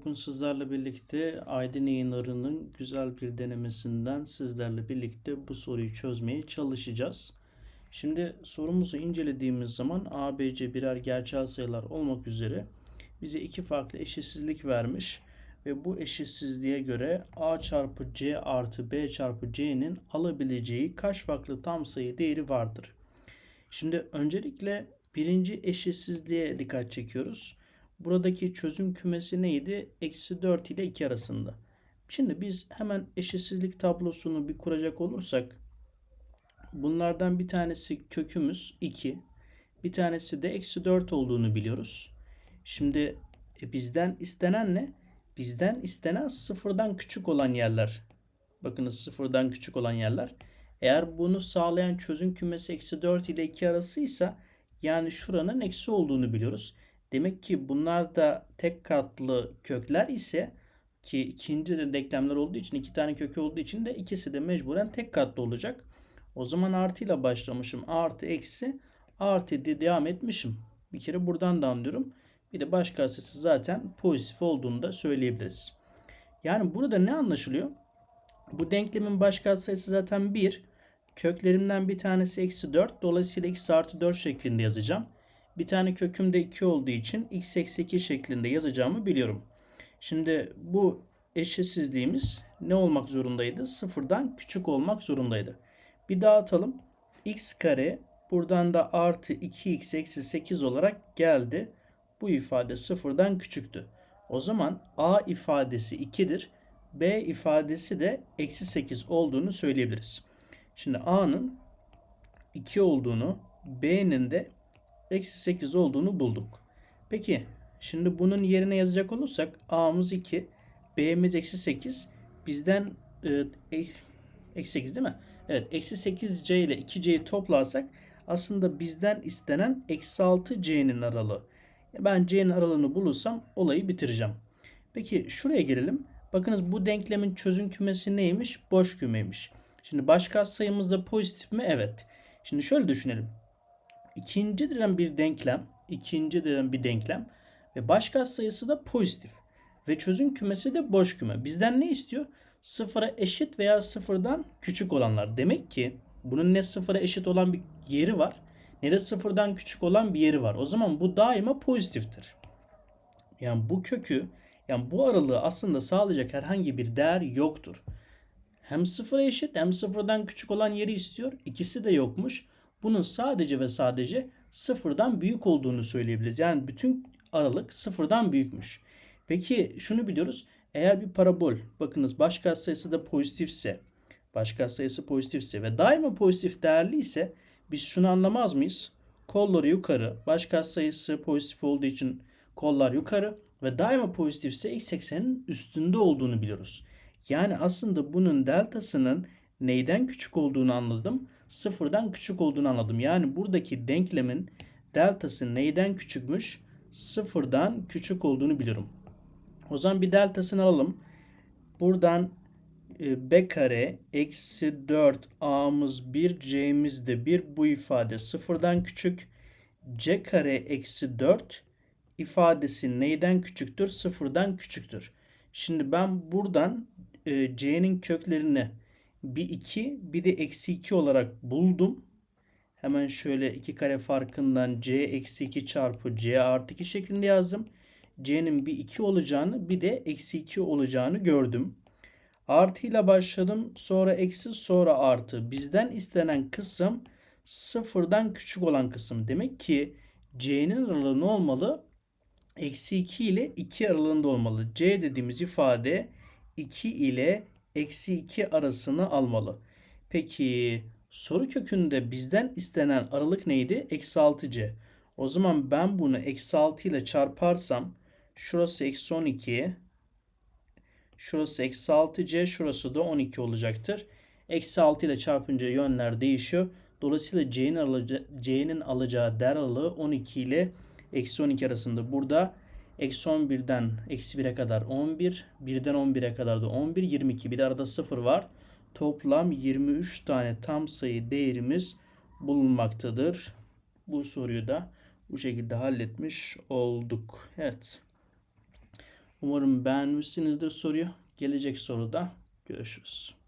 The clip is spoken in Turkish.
Bugün sizlerle birlikte Aydın yayınlarının güzel bir denemesinden sizlerle birlikte bu soruyu çözmeye çalışacağız. Şimdi sorumuzu incelediğimiz zaman A, B, C birer gerçel sayılar olmak üzere bize iki farklı eşitsizlik vermiş ve bu eşitsizliğe göre A çarpı C artı B çarpı C'nin alabileceği kaç farklı tam sayı değeri vardır? Şimdi öncelikle birinci eşitsizliğe dikkat çekiyoruz. Buradaki çözüm kümesi neydi? Eksi 4 ile 2 arasında. Şimdi biz hemen eşitsizlik tablosunu bir kuracak olursak bunlardan bir tanesi kökümüz 2. Bir tanesi de eksi 4 olduğunu biliyoruz. Şimdi e, bizden istenen ne? Bizden istenen sıfırdan küçük olan yerler. Bakınız sıfırdan küçük olan yerler. Eğer bunu sağlayan çözüm kümesi eksi 4 ile 2 arasıysa yani şuranın eksi olduğunu biliyoruz. Demek ki bunlar da tek katlı kökler ise ki ikinci de denklemler olduğu için iki tane kökü olduğu için de ikisi de mecburen tek katlı olacak. O zaman artıyla başlamışım. Artı eksi artı diye devam etmişim. Bir kere buradan da anlıyorum. Bir de baş katsayısı zaten pozitif olduğunu da söyleyebiliriz. Yani burada ne anlaşılıyor? Bu denklemin baş katsayısı zaten 1. Köklerimden bir tanesi eksi 4. Dolayısıyla x artı 4 şeklinde yazacağım. Bir tane köküm de 2 olduğu için x eksi 2 şeklinde yazacağımı biliyorum. Şimdi bu eşitsizliğimiz ne olmak zorundaydı? Sıfırdan küçük olmak zorundaydı. Bir dağıtalım. x kare buradan da artı 2x eksi 8 olarak geldi. Bu ifade sıfırdan küçüktü. O zaman a ifadesi 2'dir. b ifadesi de eksi 8 olduğunu söyleyebiliriz. Şimdi a'nın 2 olduğunu, b'nin de eksi 8 olduğunu bulduk. Peki şimdi bunun yerine yazacak olursak a'mız 2, b'miz eksi 8. Bizden e, e, eksi 8 değil mi? Evet eksi 8c ile 2c'yi toplarsak aslında bizden istenen eksi 6c'nin aralığı. Ben c'nin aralığını bulursam olayı bitireceğim. Peki şuraya gelelim. Bakınız bu denklemin çözüm kümesi neymiş? Boş kümeymiş. Şimdi baş sayımız da pozitif mi? Evet. Şimdi şöyle düşünelim ikinci denen bir denklem, ikinci denen bir denklem ve baş sayısı da pozitif. Ve çözüm kümesi de boş küme. Bizden ne istiyor? Sıfıra eşit veya sıfırdan küçük olanlar. Demek ki bunun ne sıfıra eşit olan bir yeri var ne de sıfırdan küçük olan bir yeri var. O zaman bu daima pozitiftir. Yani bu kökü yani bu aralığı aslında sağlayacak herhangi bir değer yoktur. Hem sıfıra eşit hem sıfırdan küçük olan yeri istiyor. İkisi de yokmuş bunun sadece ve sadece sıfırdan büyük olduğunu söyleyebiliriz. Yani bütün aralık sıfırdan büyükmüş. Peki şunu biliyoruz. Eğer bir parabol bakınız baş katsayısı da pozitifse baş katsayısı pozitifse ve daima pozitif değerli ise biz şunu anlamaz mıyız? Kolları yukarı. Baş katsayısı pozitif olduğu için kollar yukarı ve daima pozitifse x eksenin üstünde olduğunu biliyoruz. Yani aslında bunun deltasının neyden küçük olduğunu anladım sıfırdan küçük olduğunu anladım. Yani buradaki denklemin deltası neyden küçükmüş? Sıfırdan küçük olduğunu biliyorum. O zaman bir deltasını alalım. Buradan e, b kare eksi 4 a'mız 1 c'miz de 1 bu ifade sıfırdan küçük. c kare eksi 4 ifadesi neyden küçüktür? Sıfırdan küçüktür. Şimdi ben buradan e, c'nin köklerini bir 2 bir de eksi 2 olarak buldum. Hemen şöyle 2 kare farkından c eksi 2 çarpı c artı 2 şeklinde yazdım. c'nin bir 2 olacağını bir de eksi 2 olacağını gördüm. Artı ile başladım. Sonra eksi sonra artı. Bizden istenen kısım sıfırdan küçük olan kısım. Demek ki c'nin aralığı ne olmalı? Eksi 2 ile 2 aralığında olmalı. c dediğimiz ifade 2 ile eksi 2 arasını almalı. Peki soru kökünde bizden istenen aralık neydi? Eksi 6c. O zaman ben bunu eksi 6 ile çarparsam şurası eksi 12 şurası eksi 6c şurası da 12 olacaktır. Eksi 6 ile çarpınca yönler değişiyor. Dolayısıyla c'nin alacağı, alacağı değer aralığı 12 ile eksi 12 arasında. Burada Eksi 11'den eksi 1'e kadar 11. 1'den 11'e kadar da 11. 22. Bir de arada 0 var. Toplam 23 tane tam sayı değerimiz bulunmaktadır. Bu soruyu da bu şekilde halletmiş olduk. Evet. Umarım beğenmişsinizdir soruyu. Gelecek soruda görüşürüz.